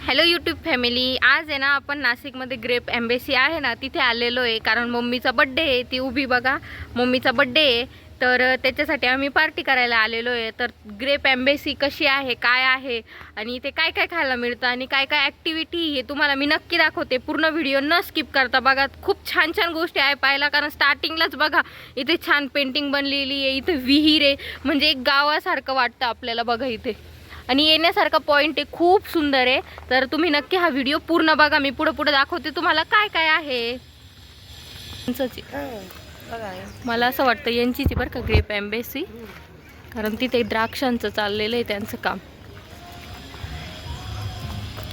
Hello YouTube family आज आहे ना आपण नाशिकमध्ये ग्रेप एम्बेसी आहे ना तिथे आलेलो आहे कारण मम्मीचा बड्डे आहे ती उभी बघा मम्मीचा बड्डे आहे तर त्याच्यासाठी आम्ही पार्टी करायला आलेलो आहे तर ग्रेप एम्बेसी कशी आहे काय आहे आणि इथे काय काय खायला मिळतं आणि काय काय ॲक्टिव्हिटी हे तुम्हाला मी नक्की दाखवते पूर्ण व्हिडिओ न स्किप करता बघा खूप छान छान गोष्टी आहे पाहायला कारण स्टार्टिंगलाच बघा इथे छान पेंटिंग बनलेली आहे इथे विहीर आहे म्हणजे एक गावासारखं वाटतं आपल्याला बघा इथे. आणि येण्यासारखा पॉईंट आहे खूप सुंदर आहे. तर तुम्ही नक्की हा व्हिडिओ पूर्ण बघा. मी पुढे पुढे दाखवते तुम्हाला काय काय आहे. मला असं वाटतं यांचीच बरं का ग्रेप एम्बेसी कारण तिथे द्राक्षांचं चाललेलं आहे त्यांचं काम.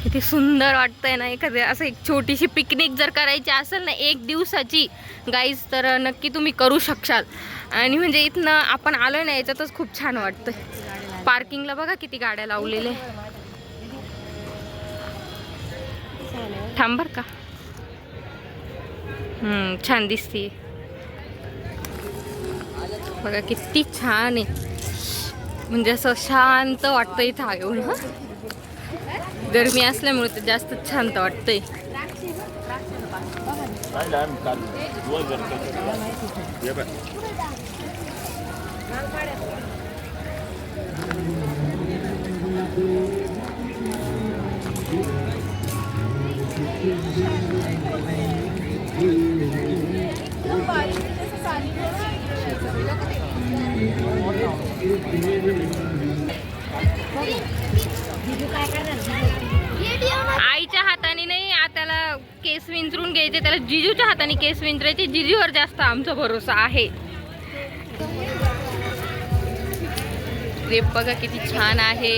किती सुंदर वाटतंय ना एखाद्या असं एक छोटीशी पिकनिक जर करायची असेल ना एक दिवसाची गाईज तर नक्की तुम्ही करू शकशाल. आणि म्हणजे इथनं आपण आलोय ना याच्यातच खूप छान वाटतं पार्किंगला बघा किती गाड्या लावलेल्या थांब बर का. हम्म, छान दिसते बघा किती छान आहे. म्हणजे असं शांत वाटतं इथं येऊन हा. गरमी असल्यामुळे ते जास्त शांत वाटतंय राहिला आम्ही काल दिवसभर करतो. हे बघ. आईच्या हाताने नाही आताला केस विंचरून घ्यायचे त्याला जिजूच्या हाताने केस विंचरायचे. जिजूवर जास्त आमचा भरोसा आहे. रेप बघा किती छान आहे.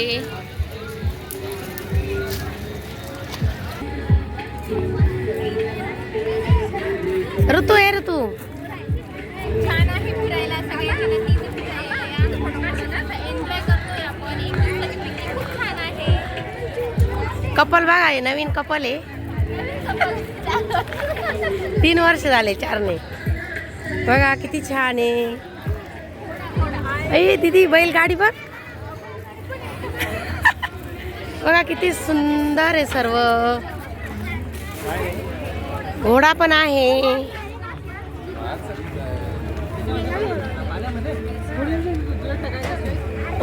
कपल बघा हे नवीन कपल आहे. तीन वर्ष झाले चारने. बघा किती छान आहे. अय दीदी बैलगाडी बघ. बघा किती सुंदर आहे सर्व. घोडा पण आहे.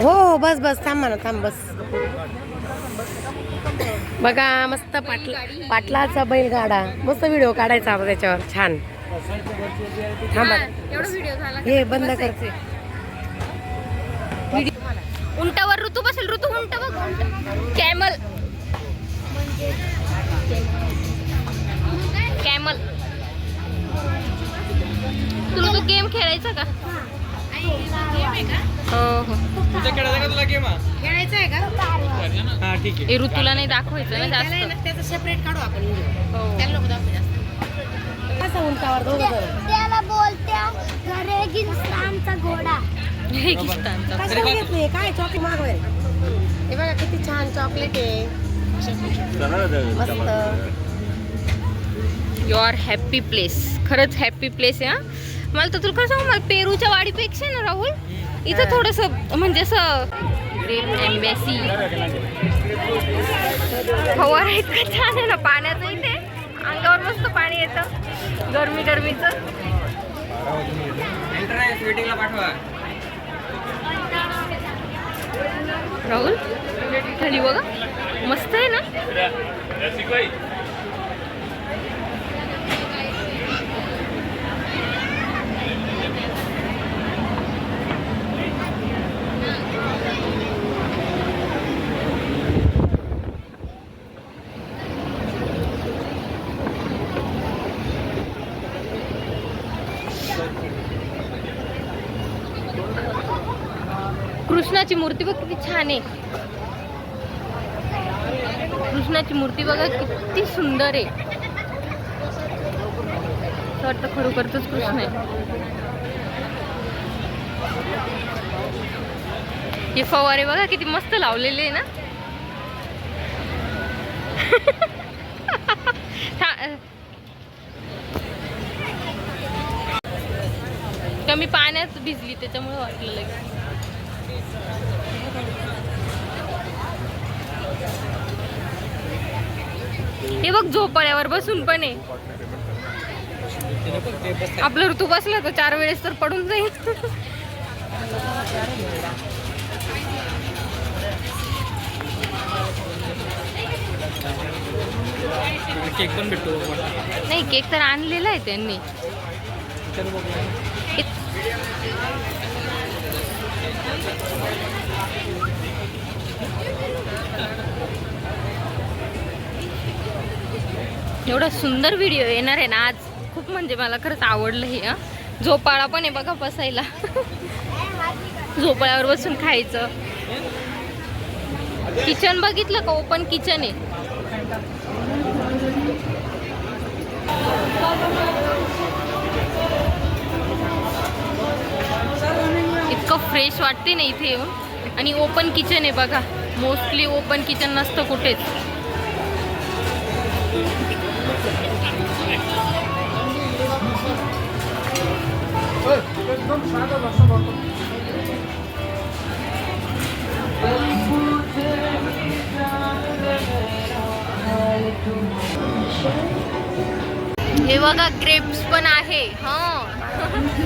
हो हो बस बस थांब म्हणा थांब बस. बघा मस्त पाटला पाटलाचा बैलगाडा. मस्त व्हिडिओ काढायचा त्याच्यावर. छान. थांबा हे बंद करते उंटावर ऋतू बसेल ऋतू उंट बघ कॅमल. कॅमल. तुला तो गेम खेळायचा का? हो हो. खेळायचं आहे का? हे ऋतूला नाही दाखवायचं ना जास्त. त्याचं सेपरेट काढू आपण व्हिडिओ हो. त्याला नको दाखवू जास्त. कसं उंटावर दोघं जण त्याला बोलत्या रेगिस्तानचा घोडा. रेगिस्तानचा कशाला काय चॉकलेट मागवाय? हे बघा किती छान चॉकलेट आहे. मस्त. यू आर हॅपी प्लेस खरंच हॅपी प्लेस आहे हा. मला तर तुला कसं सांगू मला पेरूच्या वाडीपेक्षा ना राहुल. इथं थोडस म्हणजे असं ग्रेट एम्बॅसी फवारा इतका छान आहे ना पाण्याचं इथे. अंगावर मस्त पाणी येतं. गरमी गरमीचं. राहुल खाली बघा. मस्त आहे ना? कृष्णाची मूर्ती बघ किती छान आहे. कृष्णाची मूर्ती बघा किती सुंदर आहे. असं वाटतं खरोखरच कृष्ण आहे. हे फवारे बघा किती मस्त लावलेले आहे ना. कमी पाण्यात भिजली त्याच्यामुळे वाटलं लगेच. हे बघ झोपाळ्यावर बसून पण आहे. आपलं ऋतू बसला तर चार वेळेस तर पडून जाईल. केक पण भेटतो नाही केक तर आणलेला आहे त्यांनी. एवढा सुंदर व्हिडिओ येणार आहे ना आज. खूप म्हणजे मला खरंच आवडलं हे झोपाळा पण आहे बघा बसायला. झोपाळ्यावर बसून खायचं. किचन बघितलं का? ओपन किचन आहे. फ्रेश वाटते ना इथे येऊन. आणि ओपन किचन आहे बघा. मोस्टली ओपन किचन नसतं कुठेच. हे बघा ग्रेप्स पण आहे. हा.